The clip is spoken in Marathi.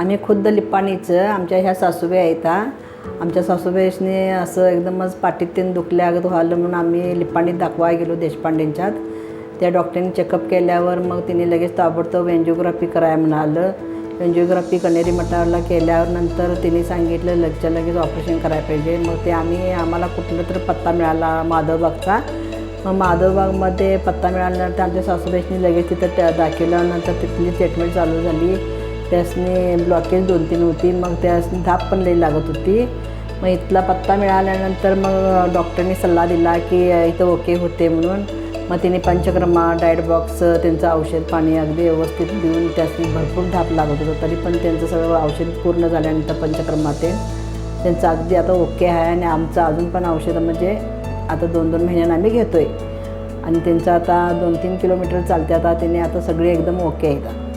आम्ही खुद्द लिप्पाणीचं आमच्या ह्या सासूबाई आहेत आमच्या सासूबाईसने असं एकदमच पाठीत तीन दुखल्यागत व्हालं म्हणून आम्ही लिप्पाणीत दाखवायला गेलो देशपांडेंच्यात. त्या डॉक्टरने चेकअप केल्यावर मग तिने लगेच ताबडतोब एन्जिओग्राफी करायला म्हणालं. एन्जिओग्राफी कनेरी मटारला केल्यावर नंतर तिने सांगितलं लगच्या लगेच ऑपरेशन करायला पाहिजे. मग ते आम्ही आम्हाला कुठला तर पत्ता मिळाला माधवबागचा. मग माधवबागमध्ये पत्ता मिळाल्यानंतर आमच्या सासूबाईंनी लगेच तिथं त्या दाखवल्यानंतर तिथली ट्रीटमेंट चालू झाली. त्यासने ब्लॉकेज दोन तीन होती. मग त्यास धाप पण लई लागत होती. मग इथला पत्ता मिळाल्यानंतर मग डॉक्टरने सल्ला दिला की इथं ओके होते म्हणून. मग तिने पंचक्रमा डाएट बॉक्स त्यांचं औषध पाणी अगदी व्यवस्थित देऊन त्यासनी भरपूर धाप लागत होतं. तरी पण त्यांचं सगळं औषध पूर्ण झाल्यानंतर पंचक्रमा ते त्यांचं अगदी आता ओके आहे आणि आमचं अजून पण औषधं म्हणजे आता दोन दोन महिन्यानं आम्ही घेतो आहे आणि त्यांचं आता दोन तीन किलोमीटर चालते आता त्यांनी आता सगळे एकदम ओके आहेत